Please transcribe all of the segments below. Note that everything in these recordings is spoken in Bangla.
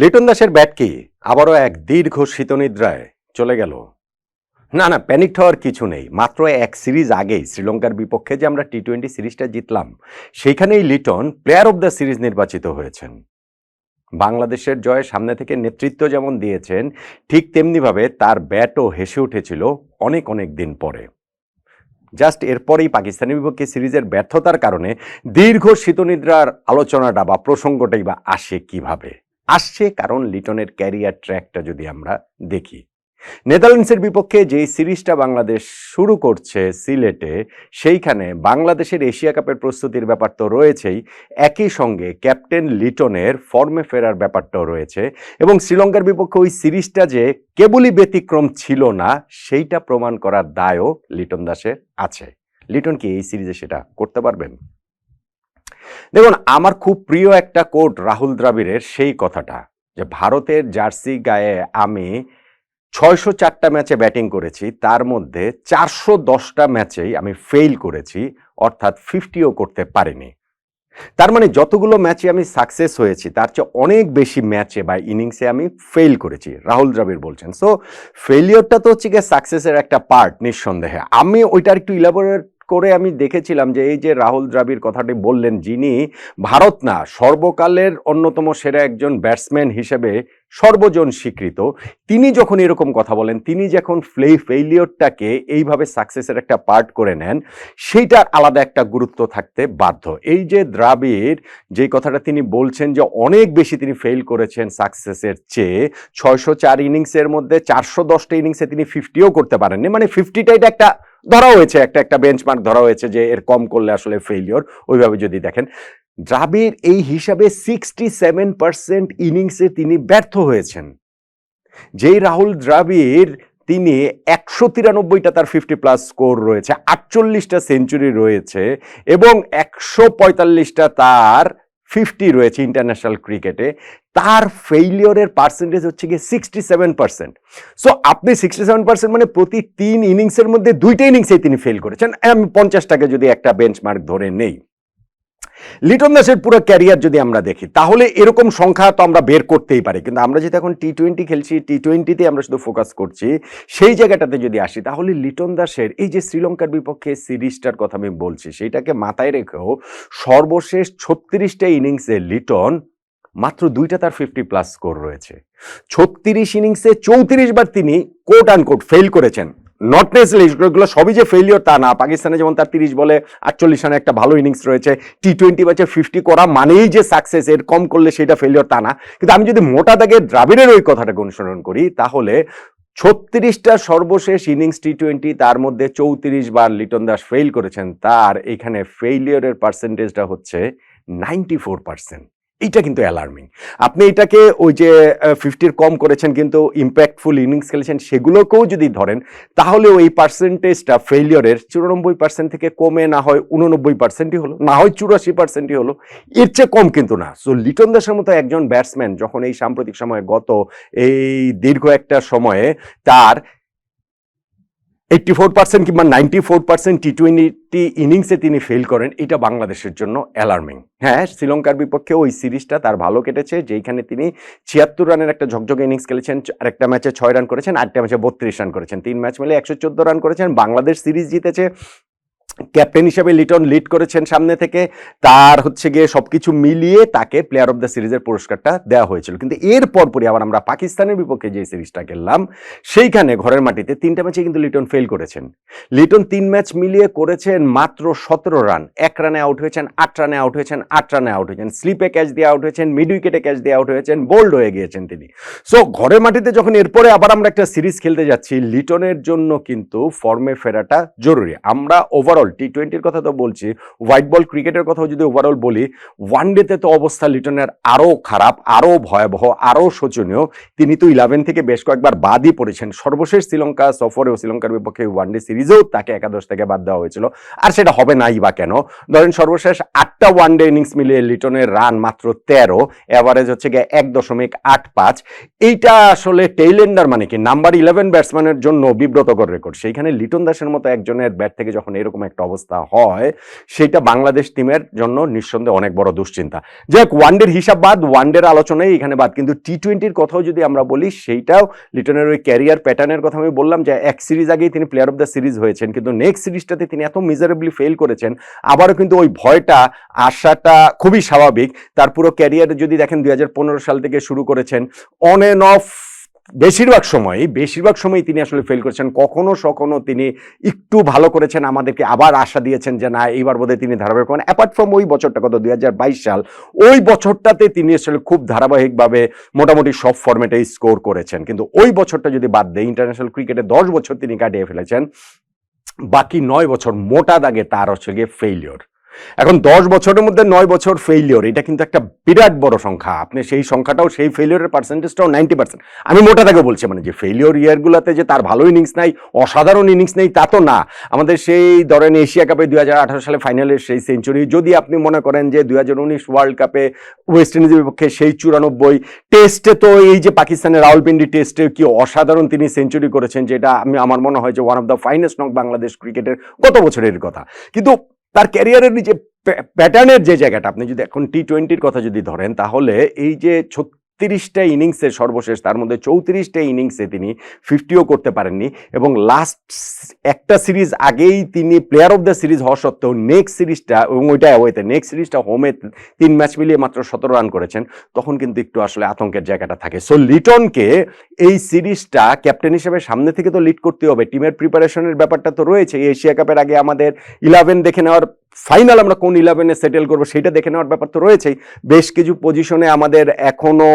লিটন দাসের ব্যাট কি? আবারও এক দীর্ঘ শীতনিদ্রায় চলে গেল। না না প্যানিক হওয়ার কিছু নেই। মাত্র এক সিরিজ আগেই শ্রীলঙ্কার বিপক্ষে যে আমরা টি টোয়েন্টি সিরিজটা জিতলাম, সেইখানেই Liton player of the series নির্বাচিত হয়েছেন। বাংলাদেশের জয়ে সামনে থেকে নেতৃত্ব যেমন দিয়েছেন, ঠিক তেমনিভাবে তার ব্যাটও হেসে উঠেছিল অনেক অনেক দিন পরে। জাস্ট এরপরেই পাকিস্তানের বিপক্ষে সিরিজের ব্যর্থতার কারণে দীর্ঘ শীতনিদ্রার আলোচনাটা বা প্রসঙ্গটাই বা আসে কীভাবে? আসছে কারণ লিটনের ক্যারিয়ার ট্র্যাকটা যদি আমরা দেখি। নেদারল্যান্ডসের বিপক্ষে যেই সিরিজটা বাংলাদেশ শুরু করছে সিলেটে, সেইখানে বাংলাদেশের এশিয়া কাপের প্রস্তুতির ব্যাপার তো রয়েছেই। একই সঙ্গে ক্যাপ্টেন লিটনের ফর্মে ফেরার ব্যাপারটাও রয়েছে এবং শ্রীলঙ্কার বিপক্ষে ওই সিরিজটা যে কেবলই ব্যতিক্রম ছিল না, সেইটা প্রমাণ করার দায়ও লিটন দাসের আছে। লিটন কি এই সিরিজে সেটা করতে পারবেন? দেখুন, আমার খুব প্রিয় একটা কোট রাহুল দ্রাবিড়ের সেই কথাটা যে ভারতের জার্সি গায়ে আমি ছয়শো চারটা ম্যাচে ব্যাটিং করেছি, তার মধ্যে চারশো দশটা ম্যাচেই আমি ফেল করেছি, অর্থাৎ ফিফটিও করতে পারিনি। তার মানে যতগুলো ম্যাচে আমি সাকসেস হয়েছি, তার চেয়ে অনেক বেশি ম্যাচে বা ইনিংসে আমি ফেল করেছি, রাহুল দ্রাবিড় বলছেন। সো ফেলিওরটা তো হচ্ছে গিয়ে সাকসেসের একটা পার্ট নিঃসন্দেহে। আমি ওইটার একটু ইলাবোরেট করে আমি দেখেছিলাম যে এই যে রাহুল দ্রাবিড় কথাটি বললেন, যিনি ভারত না, সর্বকালের অন্যতম সেরা একজন ব্যাটসম্যান হিসেবে সর্বজন স্বীকৃত। তিনি যখন এরকম কথা বলেন, তিনি যখন ফ্লে, ফেইলিওরটাকে এইভাবে সাকসেসের একটা পার্ট করে নেন, সেইটার আলাদা একটা গুরুত্ব থাকতে বাধ্য। এই যে দ্রাবিড়, যে কথাটা তিনি বলছেন যে অনেক বেশি তিনি ফেল করেছেন সাকসেসের চেয়ে, ছয়শো চার ইনিংসের মধ্যে চারশো দশটা ইনিংসে তিনি ফিফটিও করতে পারেননি। মানে ফিফটিটা এটা একটা ধরা হয়েছে, একটা একটা বেঞ্চমার্ক ধরা হয়েছে যে এর কম করলে আসলে ফেইলিওর ওইভাবে যদি দেখেন। দ্রাবিড় এই হিসাবে সিক্সটি সেভেন পার্সেন্ট ইনিংসে তিনি ব্যর্থ হয়েছেন। যেই রাহুল দ্রাবিড় তিনি একশো তিরানব্বইটা তার ফিফটি প্লাস স্কোর রয়েছে, আটচল্লিশটা সেঞ্চুরি রয়েছে এবং একশো পঁয়তাল্লিশটা তার ফিফটি রয়েছে ইন্টারন্যাশনাল ক্রিকেটে তার ফেইলিওরের পার্সেন্টেজ হচ্ছে গিয়ে সিক্সটি সেভেন পার্সেন্ট সো আপনি সিক্সটি সেভেন পার্সেন্ট মানে প্রতি তিন ইনিংসের মধ্যে দুইটা ইনিংসেই তিনি ফেল করেছেন। আমি পঞ্চাশটাকে যদি একটা বেঞ্চমার্ক ধরে নেই। লিটন দাসের পুরো ক্যারিয়ার যদি আমরা দেখি, তাহলে এরকম সংখ্যা তো আমরা বের করতেই পারি। কিন্তু আমরা যেহেতু এখন টি টোয়েন্টি খেলছি টি টোয়েন্টিতে আমরা শুধু ফোকাস করছি, সেই জায়গাটাতে যদি আসি, তাহলে লিটন দাসের এই যে শ্রীলঙ্কার বিপক্ষে সিরিজটার কথা আমি বলছি, সেইটাকে মাথায় রেখেও সর্বশেষ ছত্রিশটা ইনিংসে লিটন মাত্র দুইটা তার ফিফটি প্লাস স্কোর রয়েছে। ছত্রিশ ইনিংসে চৌত্রিশ বার তিনি কোট কোট ফেল করেছেন। নট নেসেসারি সবই যে ফেলিওর তা না। পাকিস্তানে যেমন তার তিরিশ বলে আটচল্লিশ রানে একটা ভালো ইনিংস রয়েছে টি টোয়েন্টি ম্যাচে ফিফটি করা মানেই যে সাকসেস এর কম করলে সেটা ফেলিওর তা না। কিন্তু আমি যদি মোটা দাগে দ্রাবিড়ের ওই কথাটাকে অনুসরণ করি, তাহলে ছত্রিশটা সর্বশেষ ইনিংস টি টোয়েন্টি তার মধ্যে চৌত্রিশ বার লিটন দাস ফেল করেছেন, তার এখানে ফেইলিয়রের পার্সেন্টেজটা হচ্ছে নাইনটি ফোর পার্সেন্ট এইটা কিন্তু অ্যালার্মিং আপনি এটাকে ওই যে ফিফটির কম করেছেন কিন্তু ইম্প্যাক্টফুল ইনিংস খেলেছেন সেগুলোকেও যদি ধরেন, তাহলে ওই পার্সেন্টেজটা ফেইলিয়রের চুরানব্বই পার্সেন্ট থেকে কমে না হয় উননব্বই পার্সেন্টই হলো, না হয় চুরাশি পার্সেন্টই হলো, এর চেয়ে কম কিন্তু না। সো লিটন দাসের মতো একজন ব্যাটসম্যান যখন এই সাম্প্রতিক সময়ে গত এই দীর্ঘ একটা সময়ে তার এইট্টি ফোর পার্সেন্ট কিংবা ninety four percent T twenty ইনিংসে তিনি ফেল করেন, এটা বাংলাদেশের জন্য অ্যালার্মিং হ্যাঁ শ্রীলঙ্কার বিপক্ষে ওই সিরিজটা তার ভালো কেটেছে, যেইখানে তিনি ছিয়াত্তর রানের একটা ঝকঝকে ইনিংস খেলেছেন, আরেকটা ম্যাচে ছয় রান করেছেন, আরেকটা ম্যাচে বত্রিশ রান করেছেন। তিন ম্যাচ মিলে একশো চোদ্দ রান করেছেন। বাংলাদেশ সিরিজ জিতেছে ক্যাপ্টেন হিসেবে লিটন লিড করেছেন সামনে থেকে। তার হচ্ছে গিয়ে সবকিছু মিলিয়ে তাকে প্লেয়ার অফ দ্য সিরিজের পুরস্কারটা দেওয়া হয়েছিল। কিন্তু এর পরপরই আবার আমরা পাকিস্তানের বিপক্ষে যে সিরিজটা খেললাম, সেইখানে ঘরের মাটিতে তিনটা ম্যাচে কিন্তু লিটন ফেল করেছেন। লিটন তিন ম্যাচ মিলিয়ে করেছেন মাত্র সতেরো রান। এক রানে আউট হয়েছেন, আট রানে আউট হয়েছেন, আট রানে আউট হয়েছেন। স্লিপে ক্যাচ দিয়ে আউট হয়েছেন মিড উইকেটে ক্যাচ দিয়ে আউট হয়েছেন বোল্ড হয়ে গিয়েছেন তিনি। সো ঘরের মাটিতে যখন এরপরে আবার আমরা একটা সিরিজ খেলতে যাচ্ছি, লিটনের জন্য কিন্তু ফর্মে ফেরাটা জরুরি। আমরা ওভারঅল টি টোয়েন্টির কথা তো বলছি হোয়াইট বল ক্রিকেটের কথাও যদি ওভারঅল বলি ওয়ান ডেতে তো অবস্থা লিটনের আরও খারাপ আরও ভয়াবহ আরও শোচনীয়। তিনি তো ইলেভেন থেকে বেশ কয়েকবার বাদই পড়েছেন। সর্বশেষ শ্রীলঙ্কা সফরেও শ্রীলঙ্কার বিপক্ষে ওয়ান ডে সিরিজেও তাকে একাদশ থেকে বাদ দেওয়া হয়েছিল। আর সেটা হবে নাই বা কেন? ধরেন সর্বশেষ আটটা ওয়ান ডে ইনিংস মিলিয়ে লিটনের রান মাত্র তেরো এভারেজ হচ্ছে গিয়ে এক দশমিক আট পাঁচ। এইটা আসলে টেইলেন্ডার মানে কি? নাম্বার ইলেভেন ব্যাটসম্যানের জন্য বিব্রতকর রেকর্ড সেইখানে লিটন দাসের মতো একজনের ব্যাট থেকে যখন এরকম একটা একটা অবস্থা হয়, সেটা বাংলাদেশ টিমের জন্য নিঃসন্দেহে অনেক বড় দুশ্চিন্তা। যাই হোক ওয়ানডের হিসাব বাদ, ওয়ানডের আলোচনাই এখানে বাদ। কিন্তু টি টোয়েন্টির কথাও যদি আমরা বলি, সেইটাও লিটনের ওই ক্যারিয়ার প্যাটার্নের কথা আমি বললাম যে, এক সিরিজ আগেই তিনি প্লেয়ার অফ দ্য সিরিজ হয়েছেন, কিন্তু নেক্সট সিরিজটাতে তিনি এত মিজারেবলি ফেল করেছেন, আবারও কিন্তু ওই ভয়টা, আশাটা খুবই স্বাভাবিক। তার পুরো ক্যারিয়ার যদি দেখেন, দুই হাজার পনেরো সাল থেকে শুরু করেছেন অন অ্যান্ড অফ বেশিরভাগ সময় বেশিরভাগ সময় তিনি আসলে ফেল করেছেন। কখনো সখনো তিনি একটু ভালো করেছেন, আমাদেরকে আবার আশা দিয়েছেন যে না, এইবার বোধহয় তিনি ধারাবাহিক হন অ্যাপার্ট ফ্রম ওই বছরটা কত, দুই হাজার বাইশ সাল, ওই বছরটাতে তিনি আসলে খুব ধারাবাহিকভাবে মোটামুটি সব ফর্মেটে স্কোর করেছেন। কিন্তু ওই বছরটা যদি বাদ দেয় ইন্টারন্যাশনাল ক্রিকেটে দশ বছর তিনি কাটিয়ে ফেলেছেন, বাকি নয় বছর মোটা দাগে তার হচ্ছে গিয়ে ফেইলিওর এখন দশ বছরের মধ্যে নয় বছর ফেইলিওর এটা কিন্তু একটা বিরাট বড় সংখ্যা। আপনি সেই সংখ্যাটাও, সেই ফেইলিওরের পার্সেন্টেজটাও নাইনটি পার্সেন্ট আমি মোটা থেকে বলছি মানে যে ফেইলিওর ইয়ারগুলোতে যে তার ভালো ইনিংস নাই, অসাধারণ ইনিংস নেই, তা তো না। আমাদের সেই ধরেন এশিয়া কাপে দুই হাজার আঠারো সালে ফাইনালের সেই সেঞ্চুরি যদি আপনি মনে করেন যে দু হাজার উনিশ ওয়ার্ল্ড কাপে ওয়েস্ট ইন্ডিজের বিপক্ষে সেই চুরানব্বই টেস্টে তো এই যে পাকিস্তানের রাওয়ালপিন্ডি টেস্টে কি অসাধারণ তিনি সেঞ্চুরি করেছেন, যেটা আমি, আমার মনে হয় যে one of the finest knock Bangladesh ক্রিকেটের গত বছরের কথা। কিন্তু তার ক্যারিয়ারের যে প্যাটার্নের যে জায়গাটা, আপনি যদি এখন টি টোয়েন্টির কথা যদি ধরেন, তাহলে এই যে ছত্রিশটা ইনিংসের সর্বশেষ, তার মধ্যে চৌত্রিশটা ইনিংসে তিনি ফিফটিও করতে পারেননি এবং লাস্ট একটা সিরিজ আগেই তিনি প্লেয়ার অফ দ্য সিরিজ হওয়া সত্ত্বেও নেক্সট সিরিজটা এবং ওইটা ওয়েতে নেক্সট সিরিজটা হোমে তিন ম্যাচ মিলিয়ে মাত্র সতেরো রান করেছেন, তখন কিন্তু একটু আসলে আতঙ্কের জায়গাটা থাকে। সো লিটনকে এই সিরিজটা ক্যাপ্টেন হিসেবে সামনে থেকে তো লিড করতে হবে। টিমের প্রিপারেশনের ব্যাপারটা তো রয়েছে। এশিয়া কাপের আগে আমাদের ইলেভেন দেখে নেওয়ার ফাইনাল আমরা কোন ইলেভেনে সেটেল করব সেটা দেখে নেওয়ার ব্যাপার তো রয়েছেই। বেশ কিছু পজিশনে আমাদের এখনও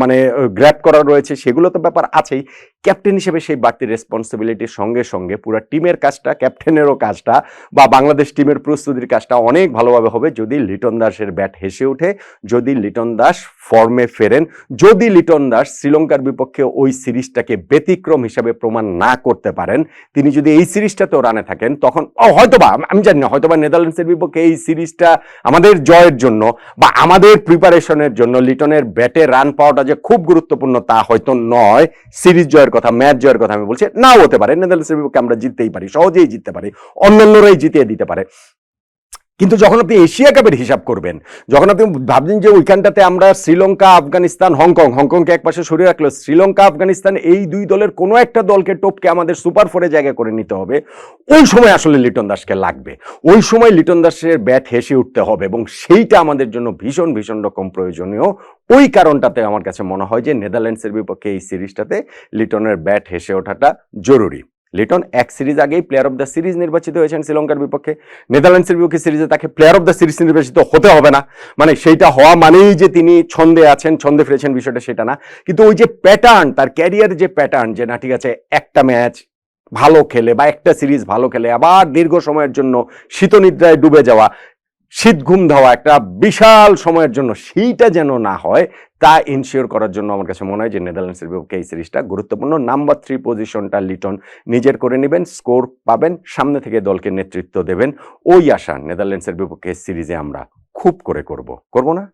মানে গ্র্যাপ করা রয়েছে, সেগুলো তো ব্যাপার আছেই। ক্যাপ্টেন হিসেবে সেই বাড়তি রেসপন্সিবিলিটির সঙ্গে সঙ্গে পুরো টিমের কাজটা, ক্যাপ্টেনেরও কাজটা বা বাংলাদেশ টিমের প্রস্তুতির কাজটা অনেক ভালোভাবে হবে। যদি লিটন দাসের ব্যাট হেসে ওঠে, যদি লিটন দাস ফর্মে ফেরেন, যদি লিটন দাস শ্রীলঙ্কার বিপক্ষে ওই সিরিজটাকে ব্যতিক্রম হিসাবে প্রমাণ না করতে পারেন, তিনি যদি এই সিরিজটাতেও রানে থাকেন, তখন হয়তোবা, আমি জানি না, হয়তোবা নেদারল্যান্ডসের বিপক্ষে এই সিরিজটা আমাদের জয়ের জন্য বা আমাদের প্রিপারেশনের জন্য লিটনের ব্যাটে রান পাওয়াটা যে খুব গুরুত্বপূর্ণ তা হয়তো নয়। সিরিজ জয়ের কথা, ম্যাচ জয়ের কথা আমি বলছি। নাও হতে পারে, নেদারল্যান্ডসের বিপক্ষে আমরা জিততেই পারি, সহজেই জিততে পারি, অন্যান্যরাই জিতিয়ে দিতে পারে। কিন্তু যখন আপনি এশিয়া কাপের হিসাব করবেন, যখন আপনি ভাবছেন যে ওইখানটাতে আমরা শ্রীলঙ্কা, আফগানিস্তান, হংকং, হংকংকে একপাশে সরিয়ে রাখল শ্রীলঙ্কা, আফগানিস্তান এই দুই দলের কোনো একটা দলকে টপকে আমাদের সুপার ফোরে জায়গা করে নিতে হবে। ওই সময় আসলে লিটন দাসকে লাগবে। ওই সময় লিটন দাসের ব্যাট হেসে উঠতে হবে এবং সেইটা আমাদের জন্য ভীষণ ভীষণ রকম প্রয়োজনীয়। ওই কারণটাতে আমার কাছে মনে হয় যে নেদারল্যান্ডসের বিপক্ষে এই সিরিজটাতে লিটনের ব্যাট হেসে ওঠাটা জরুরি। লিটন এক সিরিজ আগেই প্লেয়ার অফ দ্য সিরিজ নির্বাচিত হয়েছেন শ্রীলঙ্কার বিপক্ষে। নেদারল্যান্ডসের বিপক্ষে সিরিজে তাকে প্লেয়ার অফ দ্য সিরিজ নির্বাচিত হতে হবে না। মানে সেইটা হওয়া মানেই যে তিনি ছন্দে আছেন, ছন্দে ফিরেছেন বিষয়টা সেটা না। কিন্তু ওই যে প্যাটার্ন তার ক্যারিয়ার যে প্যাটার্ন যে না ঠিক আছে, একটা ম্যাচ ভালো খেলে বা একটা সিরিজ ভালো খেলে, আবার দীর্ঘ সময়ের জন্য শীতনিদ্রায় ডুবে যাওয়া, শীত ঘুম ধাওয়া, একটা বিশাল সময়ের জন্য, সেইটা যেন না হয় তা ইনশিওর করার জন্য আমার কাছে মনে হয় যে নেদারল্যান্ডসের বিপক্ষে এই সিরিজটা গুরুত্বপূর্ণ। নাম্বার থ্রি পজিশনটা লিটন নিজের করে নেবেন স্কোর পাবেন, সামনে থেকে দলকে নেতৃত্ব দেবেন। ওই আশা নেদারল্যান্ডসের বিপক্ষে সিরিজে আমরা খুব করে করব। করব না?